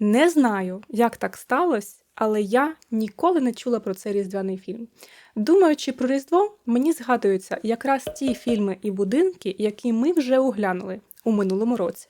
Не знаю, як так сталося, але я ніколи не чула про цей різдвяний фільм. Думаючи про Різдво, мені згадуються якраз ті фільми і будинки, які ми вже оглянули у минулому році.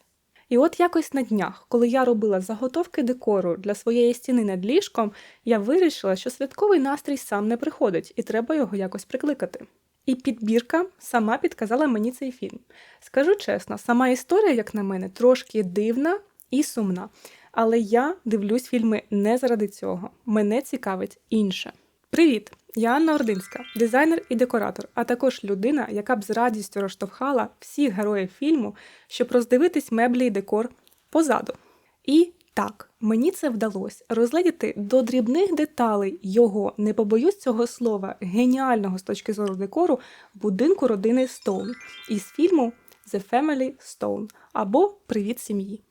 І от якось на днях, коли я робила заготовки декору для своєї стіни над ліжком, я вирішила, що святковий настрій сам не приходить, і треба його якось прикликати. І підбірка сама підказала мені цей фільм. Скажу чесно, сама історія, як на мене, трошки дивна і сумна. Але я дивлюсь фільми не заради цього. Мене цікавить інше. Привіт! Я Анна Ординська, дизайнер і декоратор, а також людина, яка б з радістю розштовхала всіх героїв фільму, щоб роздивитись меблі і декор позаду. І так, мені це вдалося розглядіти до дрібних деталей його, не побоюсь цього слова, геніального з точки зору декору будинку родини Стоун із фільму The Family Stone або Привіт сім'ї.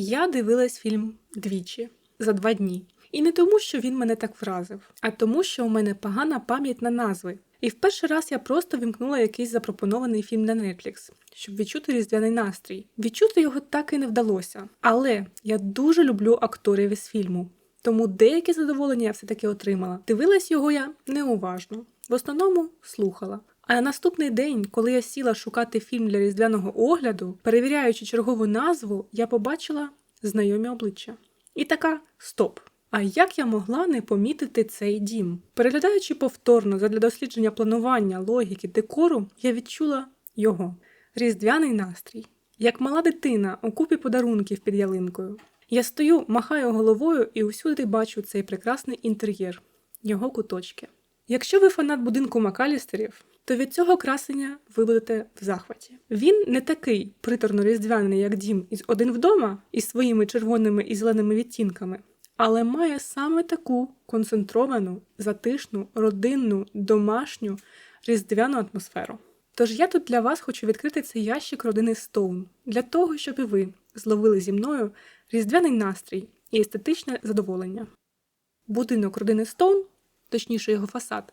Я дивилась фільм двічі за два дні. І не тому, що він мене так вразив, а тому, що у мене погана пам'ять на назви. І в перший раз я просто вімкнула якийсь запропонований фільм на Netflix, щоб відчути різдвяний настрій. Відчути його так і не вдалося. Але я дуже люблю акторів із фільму, тому деякі задоволення я все-таки отримала. Дивилась його я неуважно, в основному слухала. А на наступний день, коли я сіла шукати фільм для різдвяного огляду, перевіряючи чергову назву, я побачила знайомі обличчя. І така стоп. А як я могла не помітити цей дім? Переглядаючи повторно задля дослідження планування, логіки, декору, я відчула його різдвяний настрій, як мала дитина у купі подарунків під ялинкою. Я стою, махаю головою і усюди бачу цей прекрасний інтер'єр, його куточки. Якщо ви фанат будинку Макалістерів, то від цього красення ви будете в захваті. Він не такий приторно-різдвяний, як дім із один вдома із своїми червоними і зеленими відтінками, але має саме таку концентровану, затишну, родинну, домашню різдвяну атмосферу. Тож я тут для вас хочу відкрити цей ящик родини Стоун для того, щоб і ви зловили зі мною різдвяний настрій і естетичне задоволення. Будинок родини Стоун, точніше його фасад,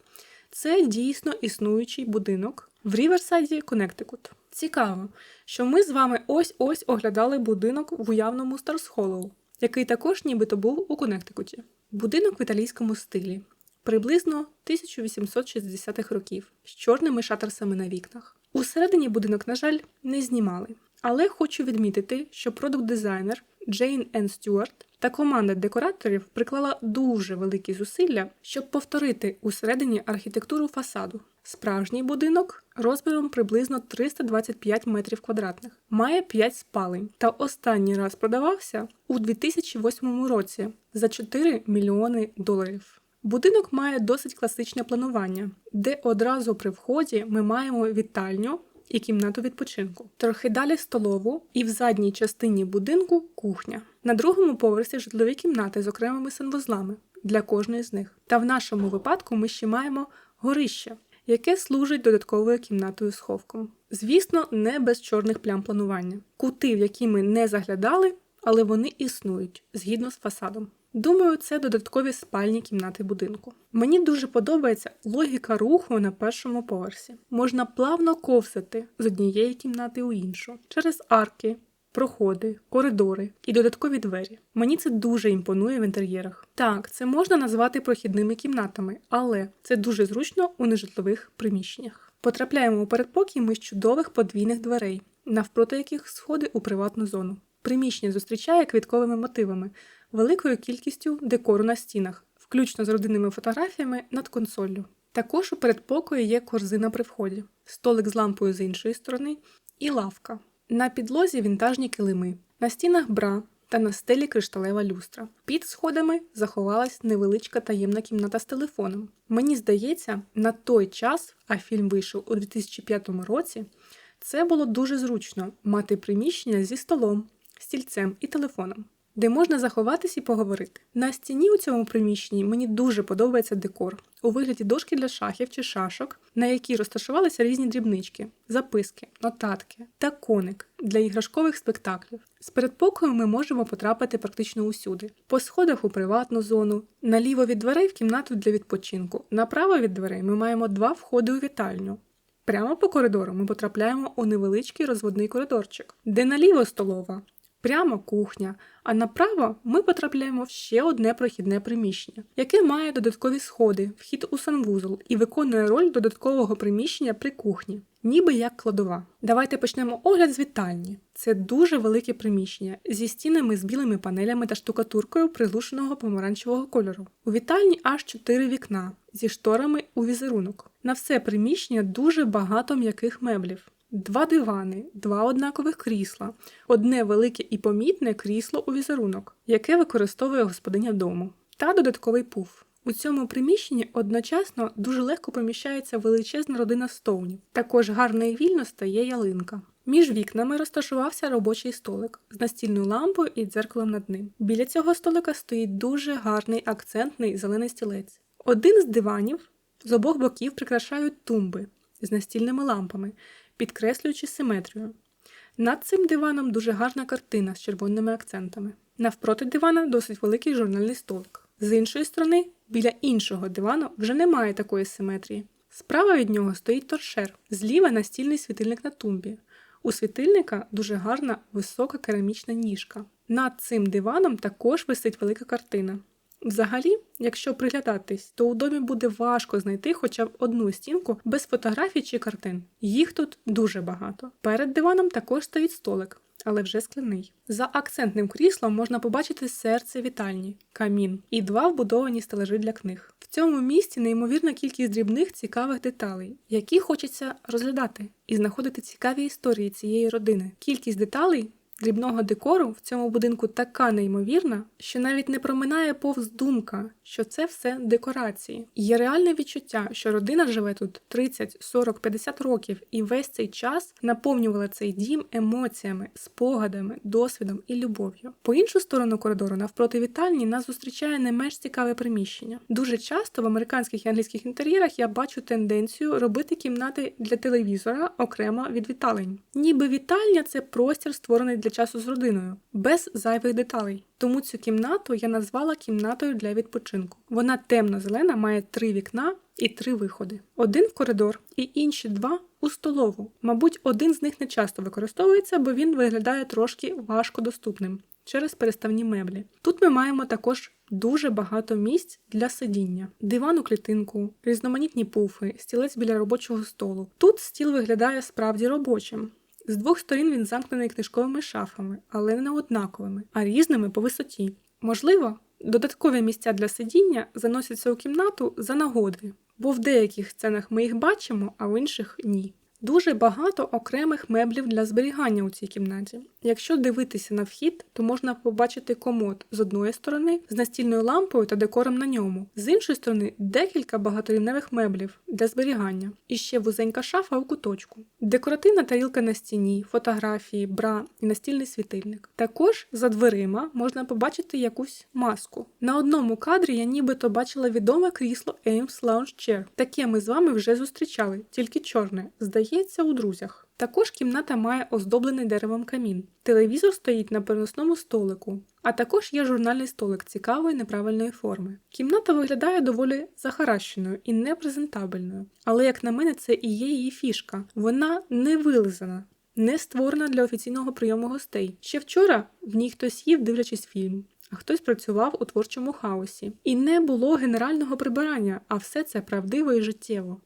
це дійсно існуючий будинок в Ріверсайді, Коннектикут. Цікаво, що ми з вами ось-ось оглядали будинок в уявному Старс Холлоу, який також нібито був у Коннектикуті. Будинок в італійському стилі, приблизно 1860-х років, з чорними шатерсами на вікнах. Усередині будинок, на жаль, не знімали. Але хочу відмітити, що продукт-дизайнер Джейн Ен Стюарт та команда декораторів приклала дуже великі зусилля, щоб повторити усередині архітектуру фасаду. Справжній будинок розміром приблизно 325 метрів квадратних, має 5 спалень та останній раз продавався у 2008 році за 4 мільйони доларів. Будинок має досить класичне планування, де одразу при вході ми маємо вітальню і кімнату відпочинку. Трохи далі столову і в задній частині будинку кухня. На другому поверсі житлові кімнати з окремими санвузлами для кожної з них. Та в нашому випадку ми ще маємо горище, яке служить додатковою кімнатою сховком. Звісно, не без чорних плям планування. Кути, в які ми не заглядали, але вони існують згідно з фасадом. Думаю, це додаткові спальні кімнати будинку. Мені дуже подобається логіка руху на першому поверсі. Можна плавно ковзати з однієї кімнати у іншу через арки, проходи, коридори і додаткові двері. Мені це дуже імпонує в інтер'єрах. Так, це можна назвати прохідними кімнатами, але це дуже зручно у нежитлових приміщеннях. Потрапляємо у передпокій ми з чудових подвійних дверей, навпроти яких сходи у приватну зону. Приміщення зустрічає квітковими мотивами, великою кількістю декору на стінах, включно з родинними фотографіями над консоллю. Також у передпокої є корзина при вході, столик з лампою з іншої сторони і лавка. На підлозі вінтажні килими, на стінах бра та на стелі кришталева люстра. Під сходами заховалась невеличка таємна кімната з телефоном. Мені здається, на той час, а фільм вийшов у 2005 році, це було дуже зручно мати приміщення зі столом, стільцем і телефоном. Де можна заховатись і поговорити. На стіні у цьому приміщенні мені дуже подобається декор у вигляді дошки для шахів чи шашок, на якій розташувалися різні дрібнички, записки, нотатки та коник для іграшкових спектаклів. З передпокою ми можемо потрапити практично усюди: по сходах у приватну зону, наліво від дверей в кімнату для відпочинку. Направо від дверей ми маємо два входи у вітальню. Прямо по коридору ми потрапляємо у невеличкий розводний коридорчик, де наліво столова, прямо кухня, а направо ми потрапляємо в ще одне прохідне приміщення, яке має додаткові сходи, вхід у санвузол і виконує роль додаткового приміщення при кухні, ніби як кладова. Давайте почнемо огляд з вітальні. Це дуже велике приміщення зі стінами з білими панелями та штукатуркою приглушеного помаранчевого кольору. У вітальні аж 4 вікна зі шторами у візерунок. На все приміщення дуже багато м'яких меблів. Два дивани, два однакових крісла, одне велике і помітне крісло у візерунок, яке використовує господиня дому, та додатковий пуф. У цьому приміщенні одночасно дуже легко поміщається величезна родина стоунів. Також гарно і вільно стає ялинка. Між вікнами розташувався робочий столик з настільною лампою і дзеркалом над ним. Біля цього столика стоїть дуже гарний акцентний зелений стілець. Один з диванів з обох боків прикрашають тумби з настільними лампами, підкреслюючи симетрію. Над цим диваном дуже гарна картина з червоними акцентами. Навпроти дивана досить великий журнальний столик. З іншої сторони, біля іншого дивану вже немає такої симетрії. Справа від нього стоїть торшер, зліва настільний світильник на тумбі. У світильника дуже гарна висока керамічна ніжка. Над цим диваном також висить велика картина. Взагалі, якщо приглядатись, то у домі буде важко знайти хоча б одну стінку без фотографій чи картин. Їх тут дуже багато. Перед диваном також стоїть столик, але вже скляний. За акцентним кріслом можна побачити серце вітальні, камін і два вбудовані стележі для книг. В цьому місці неймовірна кількість дрібних цікавих деталей, які хочеться розглядати і знаходити цікаві історії цієї родини. Кількість деталей дрібного декору в цьому будинку така неймовірна, що навіть не проминає повз думка, що це все декорації. Є реальне відчуття, що родина живе тут 30, 40, 50 років, і весь цей час наповнювала цей дім емоціями, спогадами, досвідом і любов'ю. По іншу сторону коридору, навпроти вітальні, нас зустрічає не менш цікаве приміщення. Дуже часто в американських і англійських інтер'єрах я бачу тенденцію робити кімнати для телевізора окремо від віталень. Ніби вітальня це простір, створений для часу з родиною, без зайвих деталей. Тому цю кімнату я назвала кімнатою для відпочинку. Вона темно-зелена, має три вікна і три виходи: один в коридор і інші два у столову. Мабуть, один з них не часто використовується, бо він виглядає трошки важкодоступним через переставні меблі. Тут ми маємо також дуже багато місць для сидіння, диван у клітинку, різноманітні пуфи, стілець біля робочого столу. Тут стіл виглядає справді робочим. З двох сторін він замкнений книжковими шафами, але не однаковими, а різними по висоті. Можливо, додаткові місця для сидіння заносяться у кімнату за нагоди, бо в деяких сценах ми їх бачимо, а в інших ні. Дуже багато окремих меблів для зберігання у цій кімнаті. Якщо дивитися на вхід, то можна побачити комод з одної сторони з настільною лампою та декором на ньому, з іншої сторони декілька багаторівневих меблів для зберігання, і ще вузенька шафа у куточку, декоративна тарілка на стіні, фотографії, бра і настільний світильник. Також за дверима можна побачити якусь маску. На одному кадрі я нібито бачила відоме крісло Ames Lounge Chair. Таке ми з вами вже зустрічали, тільки чорне. Здається, у друзях. Також кімната має оздоблений деревом камін. Телевізор стоїть на переносному столику, а також є журнальний столик цікавої неправильної форми. Кімната виглядає доволі захаращеною і непрезентабельною, але, як на мене, це і є її фішка. Вона не вилизана. Не створена для офіційного прийому гостей. Ще вчора в ній хтось їв, дивлячись фільм, а хтось працював у творчому хаосі. І не було генерального прибирання, а все це правдиво і життєво.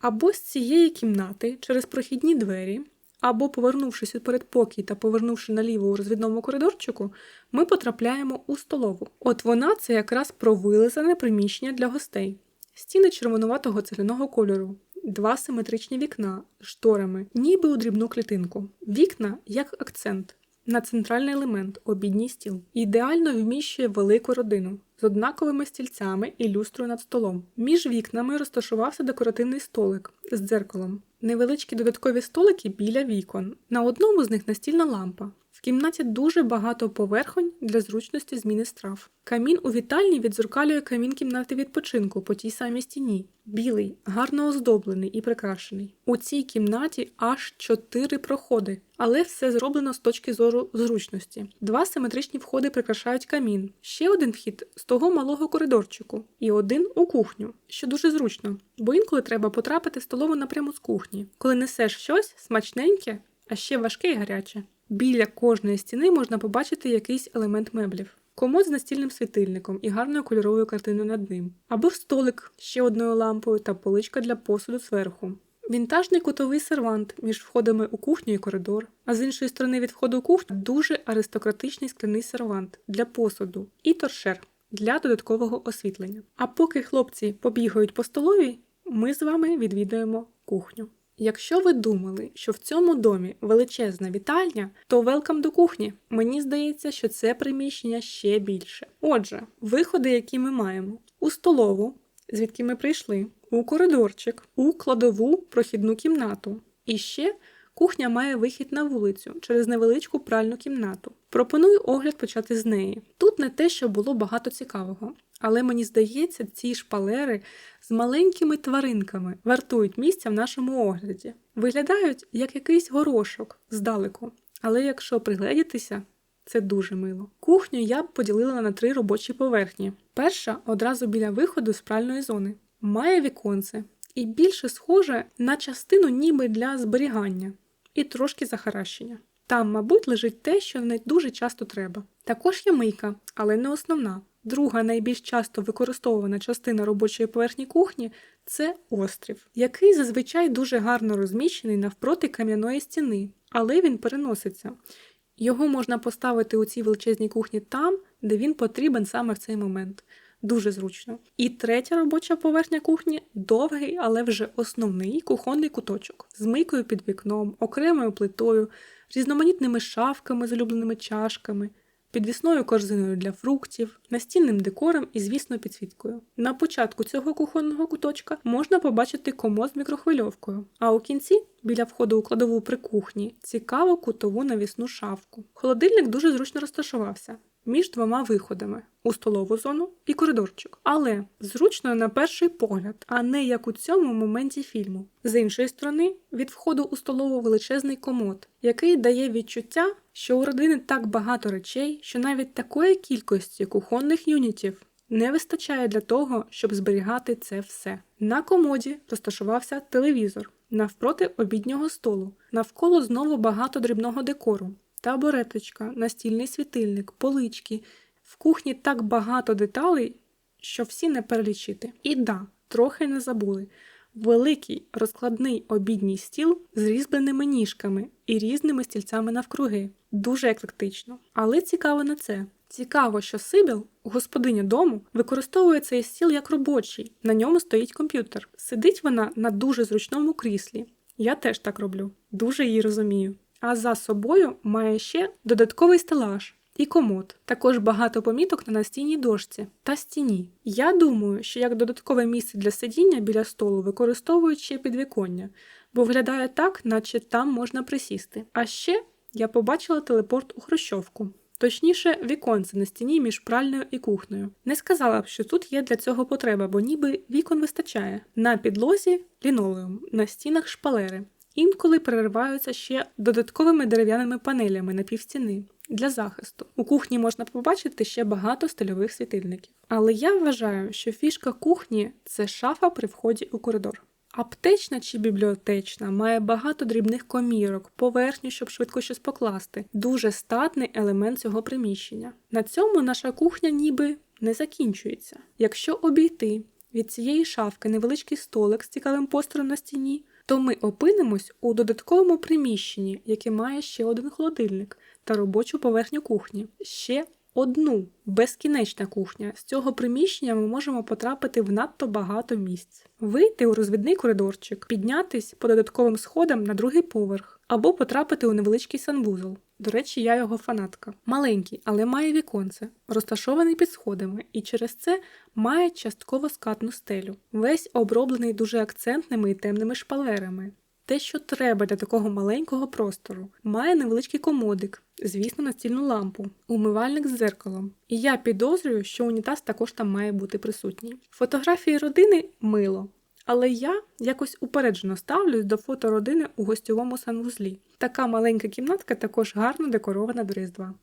Або з цієї кімнати через прохідні двері, або повернувшись у передпокій та повернувши наліво у розвідному коридорчику, ми потрапляємо у столову. От вона це якраз провилизане приміщення для гостей, стіни червонуватого цегляного кольору, два симетричні вікна з шторами, ніби у дрібну клітинку. Вікна як акцент на центральний елемент обідній стіл. Ідеально вміщує велику родину з однаковими стільцями і люстрою над столом. Між вікнами розташувався декоративний столик з дзеркалом. Невеличкі додаткові столики біля вікон. На одному з них настільна лампа. В кімнаті дуже багато поверхонь для зручності зміни страв. Камін у вітальні відзеркалює камін кімнати відпочинку по тій самій стіні. Білий, гарно оздоблений і прикрашений. У цій кімнаті аж чотири проходи, але все зроблено з точки зору зручності. Два симетричні входи прикрашають камін, ще один вхід з того малого коридорчику, і один у кухню, що дуже зручно, бо інколи треба потрапити в столову напряму з кухні, коли несеш щось смачненьке, а ще важке і гаряче. Біля кожної стіни можна побачити якийсь елемент меблів. Комод з настільним світильником і гарною кольоровою картиною над ним, або столик з ще одною лампою та поличка для посуду зверху. Вінтажний кутовий сервант між входами у кухню і коридор, а з іншої сторони від входу у кухню дуже аристократичний скляний сервант для посуду і торшер для додаткового освітлення. А поки хлопці побігають по столовій, ми з вами відвідаємо кухню. Якщо ви думали, що в цьому домі величезна вітальня, то велкам до кухні. Мені здається, що це приміщення ще більше. Отже, виходи, які ми маємо: у столову, звідки ми прийшли, у коридорчик, у кладову прохідну кімнату. І ще кухня має вихід на вулицю через невеличку пральну кімнату. Пропоную огляд почати з неї. Тут не те, що було багато цікавого. Але мені здається, ці шпалери з маленькими тваринками вартують місця в нашому огляді. Виглядають як якийсь горошок здалеку. Але якщо пригледітися, це дуже мило. Кухню я б поділила на три робочі поверхні. Перша одразу біля виходу з пральної зони. Має віконце і більше схоже на частину ніби для зберігання і трошки захаращення. Там, мабуть, лежить те, що не дуже часто треба. Також є мийка, але не основна. Друга найбільш часто використовувана частина робочої поверхні кухні це острів, який зазвичай дуже гарно розміщений навпроти кам'яної стіни, але він переноситься. Його можна поставити у цій величезній кухні там, де він потрібен саме в цей момент. Дуже зручно. І третя робоча поверхня кухні довгий, але вже основний кухонний куточок з мийкою під вікном, окремою плитою, різноманітними шафками з улюбленими чашками, підвісною корзиною для фруктів, настільним декором і, звісно, підсвіткою. На початку цього кухонного куточка можна побачити комод з мікрохвильовкою, а у кінці, біля входу у кладову при кухні, цікаву кутову навісну шафку. Холодильник дуже зручно розташувався. Між двома виходами у столову зону і коридорчик, але зручно на перший погляд, а не як у цьому моменті фільму. З іншої сторони, від входу у столову величезний комод, який дає відчуття, що у родини так багато речей, що навіть такої кількості кухонних юнітів не вистачає для того, щоб зберігати це все. На комоді розташувався телевізор навпроти обіднього столу, навколо знову багато дрібного декору. Табуреточка, настільний світильник, полички. В кухні так багато деталей, що всі не перелічити. І да, трохи не забули. Великий розкладний обідній стіл з різьбленими ніжками і різними стільцями навкруги. Дуже еклектично. Але цікаво не це. Цікаво, що Сибіл, господиня дому, використовує цей стіл як робочий. На ньому стоїть комп'ютер. Сидить вона на дуже зручному кріслі. Я теж так роблю. Дуже її розумію. А за собою має ще додатковий стелаж і комод. Також багато поміток на настійній дошці та стіні. Я думаю, що як додаткове місце для сидіння біля столу використовують ще підвіконня, бо виглядає так, наче там можна присісти. А ще я побачила телепорт у хрущовку. Точніше, віконце на стіні між пральною і кухнею. Не сказала б, що тут є для цього потреба, бо ніби вікон вистачає. На підлозі лінолеум, на стінах шпалери. Інколи перериваються ще додатковими дерев'яними панелями на півстіни для захисту. У кухні можна побачити ще багато стильових світильників. Але я вважаю, що фішка кухні це шафа при вході у коридор. Аптечна чи бібліотечна має багато дрібних комірок, поверхню, щоб швидко щось покласти. Дуже статний елемент цього приміщення. На цьому наша кухня ніби не закінчується. Якщо обійти від цієї шафки невеличкий столик з цікавим постером на стіні, то ми опинимось у додатковому приміщенні, яке має ще один холодильник та робочу поверхню кухні. Ще одну безкінечна кухня. З цього приміщення ми можемо потрапити в надто багато місць, вийти у розвідний коридорчик, піднятись по додатковим сходам на другий поверх або потрапити у невеличкий санвузол. До речі, я його фанатка. Маленький, але має віконце, розташований під сходами, і через це має частково скатну стелю. Весь оброблений дуже акцентними і темними шпалерами. те, що треба для такого маленького простору. Має невеличкий комодик, звісно, настільну лампу, умивальник з дзеркалом. І я підозрюю, що унітаз також там має бути присутній. Фотографії родини мило. Але я якось упереджено ставлюсь до фото родини у гостьовому санвузлі. Така маленька кімнатка також гарно декорована до Різдва.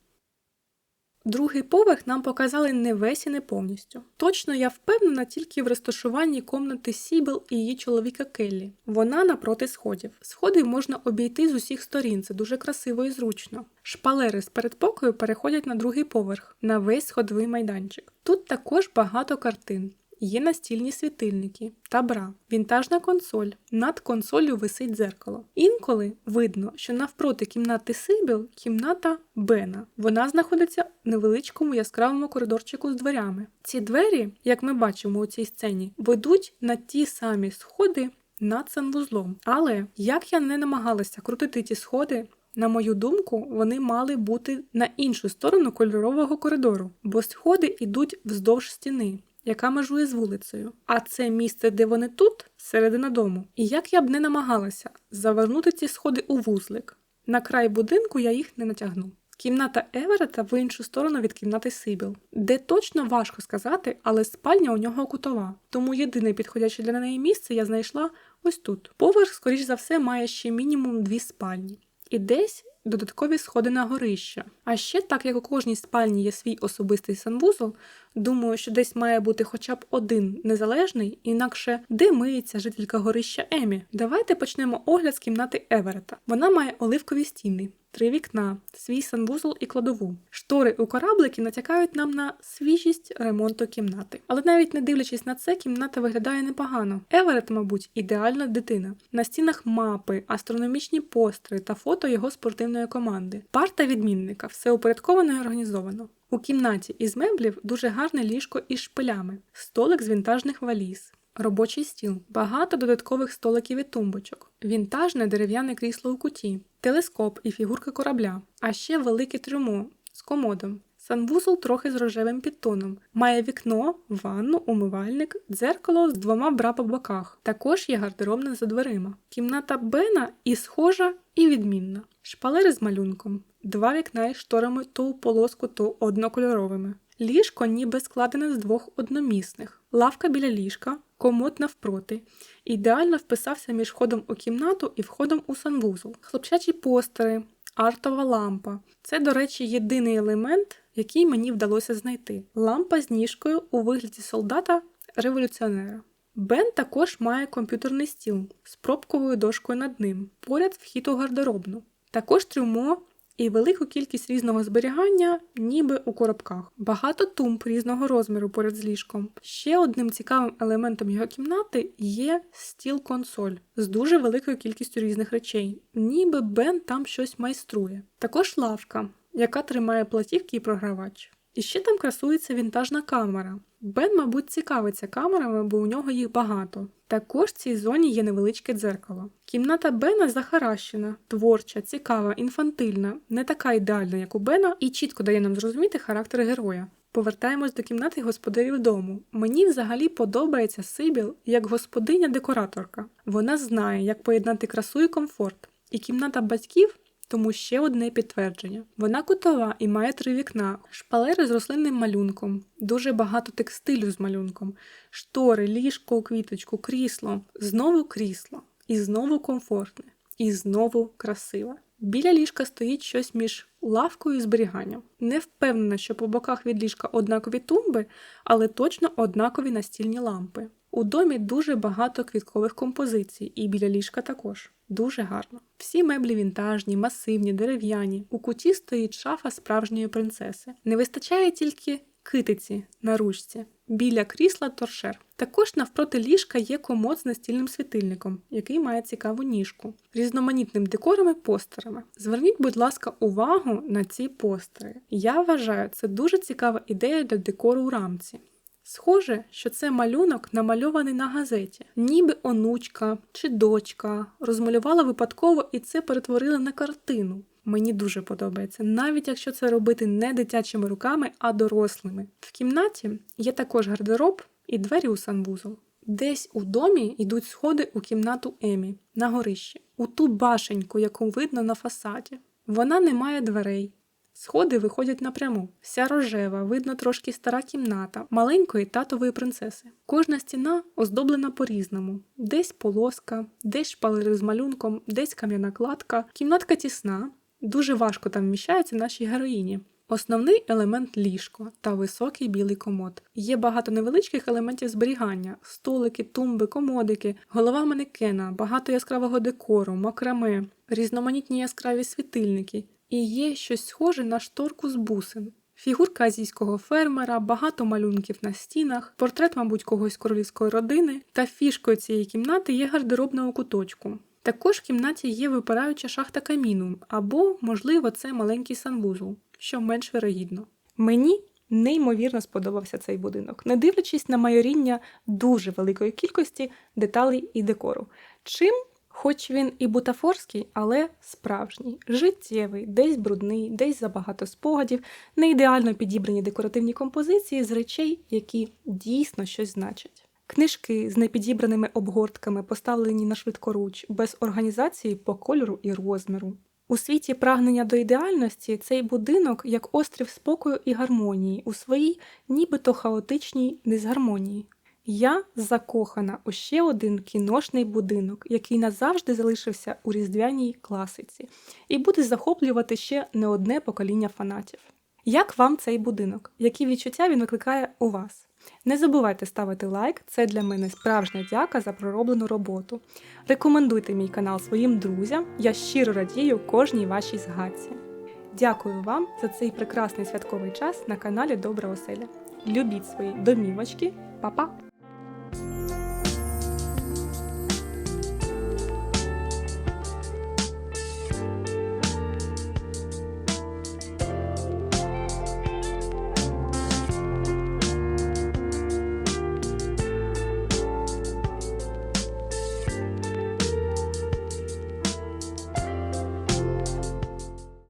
Другий поверх нам показали не весь і не повністю. Точно я впевнена тільки в розташуванні комнати Сібел і її чоловіка Келлі. Вона напроти сходів. Сходи можна обійти з усіх сторін, це дуже красиво і зручно. Шпалери з передпокою переходять на другий поверх, на весь сходовий майданчик. Тут також багато картин. Є настільні світильники та бра, вінтажна консоль. Над консолью висить дзеркало. Інколи видно, що навпроти кімнати Сибіл кімната Бена. Вона знаходиться в невеличкому яскравому коридорчику з дверями. Ці двері, як ми бачимо у цій сцені, ведуть на ті самі сходи над санвузлом. Але як я не намагалася крутити ті сходи, на мою думку, вони мали бути на іншу сторону кольорового коридору, бо сходи йдуть вздовж стіни яка межує з вулицею. А це місце, де вони тут, середина дому. І як я б не намагалася завернути ці сходи у вузлик, на край будинку я їх не натягну. Кімната Еверета в іншу сторону від кімнати Сибіл, де точно важко сказати, але спальня у нього кутова. Тому єдине підходяще для неї місце я знайшла ось тут. Поверх, скоріш за все, має ще мінімум дві спальні. І десь додаткові сходи на горище. А ще, так як у кожній спальні є свій особистий санвузол, думаю, що десь має бути хоча б один незалежний, інакше де миється жителька горища Емі. Давайте почнемо огляд з кімнати Еверета. Вона має оливкові стіни три вікна, свій санвузол і кладову. Штори у кораблики натякають нам на свіжість ремонту кімнати. Але навіть не дивлячись на це, кімната виглядає непогано. Еверет, мабуть, ідеальна дитина. На стінах мапи, астрономічні постери та фото його спортивної команди. Парта відмінника, все упорядковано і організовано. У кімнаті із меблів дуже гарне ліжко із шпилями, столик з вінтажних валіз. Робочий стіл, багато додаткових столиків і тумбочок, вінтажне дерев'яне крісло у куті, телескоп і фігурка корабля, а ще велике трюмо з комодом. Санвузол трохи з рожевим підтоном, має вікно, ванну, умивальник, дзеркало з двома бра по боках. Також є гардеробна за дверима. Кімната Бена і схожа, і відмінна. Шпалери з малюнком, два вікна із шторами то у полоску, то однокольоровими. Ліжко ніби складене з двох одномісних, лавка біля ліжка, комод навпроти. Ідеально вписався між входом у кімнату і входом у санвузол. Хлопчачі постери, артова лампа. Це, до речі, єдиний елемент, який мені вдалося знайти. Лампа з ніжкою у вигляді солдата революціонера. Бен також має комп'ютерний стіл з пробковою дошкою над ним, поряд вхід у гардеробну. Також трюмо і велику кількість різного зберігання, ніби у коробках. Багато тумб різного розміру поряд з ліжком. Ще одним цікавим елементом його кімнати є стіл-консоль з дуже великою кількістю різних речей, ніби Бен там щось майструє. Також лавка, яка тримає платівки і програвач. І ще там красується вінтажна камера. Бен, мабуть, цікавиться камерами, бо у нього їх багато. Також в цій зоні є невеличке дзеркало. Кімната Бена захаращена, творча, цікава, інфантильна, не така ідеальна, як у Бена, і чітко дає нам зрозуміти характер героя. Повертаємось до кімнати господарів дому. Мені взагалі подобається Сибіл як господиня-декораторка. Вона знає, як поєднати красу і комфорт. І кімната батьків тому ще одне підтвердження: вона кутова і має три вікна, шпалери з рослинним малюнком, дуже багато текстилю з малюнком, штори, ліжко, квіточку, крісло, знову крісло, і знову комфортне, і знову красиве. Біля ліжка стоїть щось між лавкою і зберіганням. Не впевнена, що по боках від ліжка однакові тумби, але точно однакові настільні лампи. У домі дуже багато квіткових композицій, і біля ліжка також. Дуже гарно. Всі меблі вінтажні, масивні, дерев'яні. У куті стоїть шафа справжньої принцеси. Не вистачає тільки китиці на ручці. Біля крісла торшер. Також навпроти ліжка є комод з настільним світильником, який має цікаву ніжку, різноманітним декором і постерами. Зверніть, будь ласка, увагу на ці постери. Я вважаю, це дуже цікава ідея для декору у рамці. Схоже, що це малюнок намальований на газеті, ніби онучка чи дочка розмалювала випадково і це перетворили на картину. Мені дуже подобається, навіть якщо це робити не дитячими руками, а дорослими. В кімнаті є також гардероб і двері у санвузол. Десь у домі йдуть сходи у кімнату Емі на горищі, у ту башеньку, яку видно на фасаді. Вона не має дверей. Сходи виходять напряму. Вся рожева, видно трошки стара кімната, маленької татової принцеси. Кожна стіна оздоблена по-різному: десь полоска, десь шпалери з малюнком, десь кам'яна кладка. Кімнатка тісна, дуже важко там вміщаються наші героїні. Основний елемент ліжко та високий білий комод. Є багато невеличких елементів зберігання: столики, тумби, комодики, голова манекена, багато яскравого декору, макраме, різноманітні яскраві світильники. І є щось схоже на шторку з бусин. Фігурка азійського фермера, багато малюнків на стінах, портрет, мабуть, когось королівської родини, та фішкою цієї кімнати є гардеробна у куточку. Також в кімнаті є випираюча шахта каміну, або, можливо, це маленький санвузол, що менш вирогідно. Мені неймовірно сподобався цей будинок, не дивлячись на майоріння дуже великої кількості деталей і декору. Чим, хоч він і бутафорський, але справжній, життєвий, десь брудний, десь забагато спогадів, не ідеально підібрані декоративні композиції з речей, які дійсно щось значать. Книжки з непідібраними обгортками, поставлені на швидкоруч, без організації по кольору і розміру. У світі прагнення до ідеальності цей будинок як острів спокою і гармонії у своїй нібито хаотичній дисгармонії. Я закохана у ще один кіношний будинок, який назавжди залишився у різдвяній класиці, і буде захоплювати ще не одне покоління фанатів. Як вам цей будинок? Які відчуття він викликає у вас? Не забувайте ставити лайк, це для мене справжня дяка за пророблену роботу. Рекомендуйте мій канал своїм друзям, я щиро радію кожній вашій згадці. Дякую вам за цей прекрасний святковий час на каналі Добра Оселя. Любіть свої домівочки, Па-па!